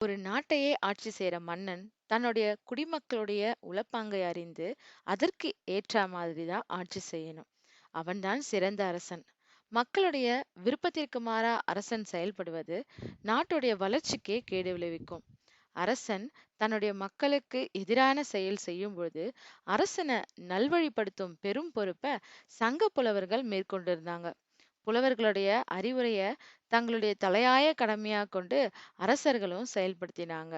ஒரு நாட்டையே ஆட்சி செய்யற மன்னன் தன்னுடைய குடிமக்களுடைய உளப்பாங்கை அறிந்து அதற்கு ஏற்ற மாதிரி தான் ஆட்சி செய்யணும். அவன்தான் சிறந்த அரசன். மக்களுடைய விருப்பத்திற்கு மாறா அரசன் செயல்படுவது நாட்டுடைய வளர்ச்சிக்கே கேடு விளைவிக்கும். அரசன் தன்னுடைய மக்களுக்கு எதிரான செயல் செய்யும் பொழுது அரசனை நல்வழிப்படுத்தும் பெரும் பொறுப்பை சங்க புலவர்கள் மேற்கொண்டிருந்தாங்க. புலவர்களுடைய அறிவுரைய தங்களுடைய தலையாய கடமையா கொண்டு அரசர்களும் செயல்படுத்தினாங்க.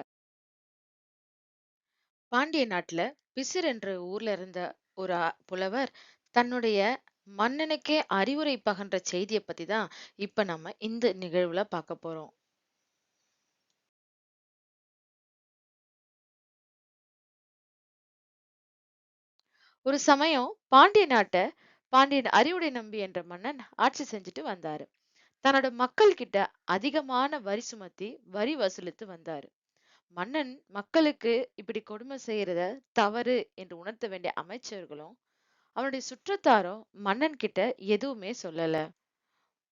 பாண்டிய நாட்டுல பிசிர் என்ற ஊர்ல இருந்த ஒரு புலவர் தன்னுடைய மன்னனுக்கே அறிவுரை பகன்ற செய்தியை பத்தி தான் இப்ப நம்ம இந்த நிகழ்வுல பார்க்க போறோம். ஒரு சமயம் பாண்டிய நாட்டை பாண்டியன் அறிவுடை நம்பி என்ற மன்னன் ஆட்சி செஞ்சுட்டு வந்தாரு. தன்னோட மக்கள் கிட்ட அதிகமான வரி சுமத்தி வரி வசூலித்து வந்தாரு. மன்னன் மக்களுக்கு இப்படி கொடுமை செய்யறத தவறு என்று உணர்த்த வேண்டிய அமைச்சர்களும் அவனுடைய சுற்றத்தாரும் மன்னன் கிட்ட எதுவுமே சொல்லல.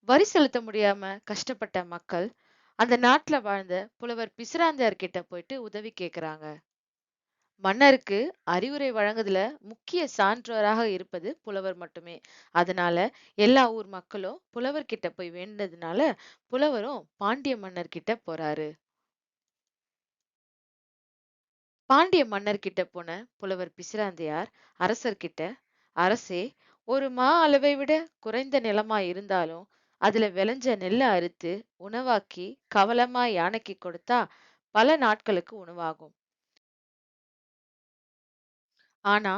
வரி செலுத்த முடியாம கஷ்டப்பட்ட மக்கள் அந்த நாட்டுல வாழ்ந்த புலவர் பிசிராந்தையார் கிட்ட போயிட்டு உதவி கேக்குறாங்க. மன்னருக்கு அறிவுரை வழங்குதுல முக்கிய சான்றோராக இருப்பது புலவர் மட்டுமே. அதனால எல்லா ஊர் மக்களும் புலவர் கிட்ட போய் வேண்டதுனால புலவரும் பாண்டிய மன்னர் கிட்ட போறாரு. பாண்டிய மன்னர் கிட்ட போன புலவர் பிசிராந்தையார் அரசர்கிட்ட அரசே ஒரு மா அளவை விட குறைந்த நிலமா இருந்தாலும் அதுல விளைஞ்ச நெல்லை அறுத்து உணவாக்கி கவலமா யானைக்கு கொடுத்தா பல நாட்களுக்கு உணவாகும். ஆனா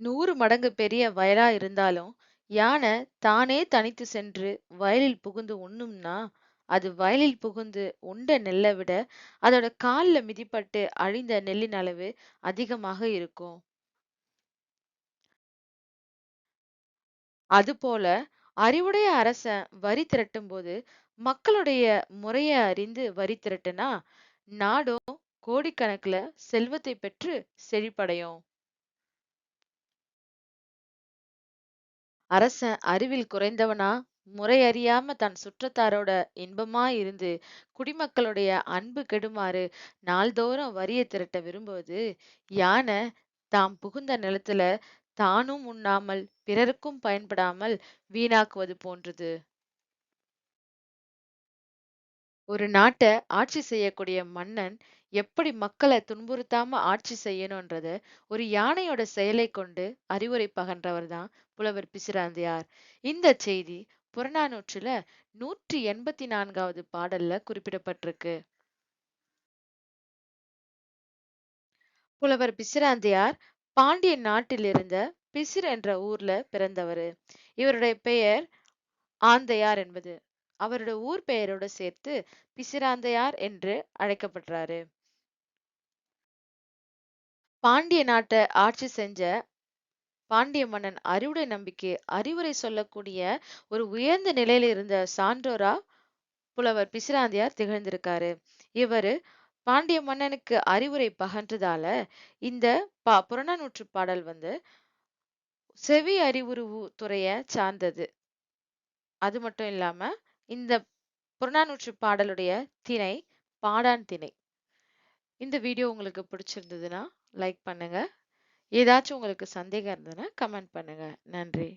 நூறு மடங்கு பெரிய வயலா இருந்தாலும் யானை தானே தனித்து சென்று வயலில் புகுந்து உண்ணும்னா அது வயலில் புகுந்து உண்ட நெல்லை விட அதோட கால்ல மிதிப்பட்டு அழிந்த நெல்லின் அளவு அதிகமாக இருக்கும். அதுபோல அறிவுடைய அரசன் வரி திரட்டும் போது மக்களுடைய முறைய அறிந்து வரி திரட்டுனா நாடும் கோடிக்கணக்குல செல்வத்தை பெற்று செழிப்படையும். அரசன் அறிவில் குறைந்தவனா? முறையறியாம தன் சுற்றத்தாரோட இன்பமா இருந்து குடிமக்களுடைய அன்பு கெடுமாறு நாள்தோறும் வரியை திரட்ட விரும்புவது? யானை தாம் புகுந்த நிலத்துல தானும் உண்ணாமல் பிறருக்கும் பயன்படாமல் வீணாக்குவது போன்றது. ஒரு நாட்டை ஆட்சி செய்யக்கூடிய மன்னன் எப்படி மக்களை துன்புறுத்தாம ஆட்சி செய்யணும்ன்றத ஒரு யானையோட செயலை கொண்டு அறிவுரை பகன்றவர் தான் புலவர் பிசிராந்தையார். இந்த செய்தி புறநானூற்றுல நூற்றி எண்பத்தி நான்காவது பாடல்ல குறிப்பிடப்பட்டிருக்கு. புலவர் பிசிராந்தையார் பாண்டிய நாட்டில் இருந்த பிசிர் என்ற ஊர்ல பிறந்தவர். இவருடைய பெயர் ஆந்தையார் என்பது. அவருடைய ஊர் பெயரோட சேர்த்து பிசிராந்தையார் என்று அழைக்கப்படுறாரு. பாண்டிய நாட்டை ஆட்சி செஞ்ச பாண்டிய மன்னன் அறிவுடை நம்பிக்கை அறிவுரை சொல்லக்கூடிய ஒரு உயர்ந்த நிலையில இருந்த சான்றோரா புலவர் பிசிராந்தையார் திகழ்ந்திருக்காரு. இவரு பாண்டிய மன்னனுக்கு அறிவுரை பகன்றதால இந்த பா புறநானூற்று பாடல் வந்து செவி அறிவுருவு துறைய சார்ந்தது. அது மட்டும் இல்லாம இந்த புறநானூற்று பாடலுடைய திணை பாடான் திணை. இந்த வீடியோ உங்களுக்கு பிடிச்சிருந்ததுன்னா லைக் பண்ணுங்க. ஏதாச்சும் உங்களுக்கு சந்தேகம் இருந்ததுன்னா கமெண்ட் பண்ணுங்க. நன்றி.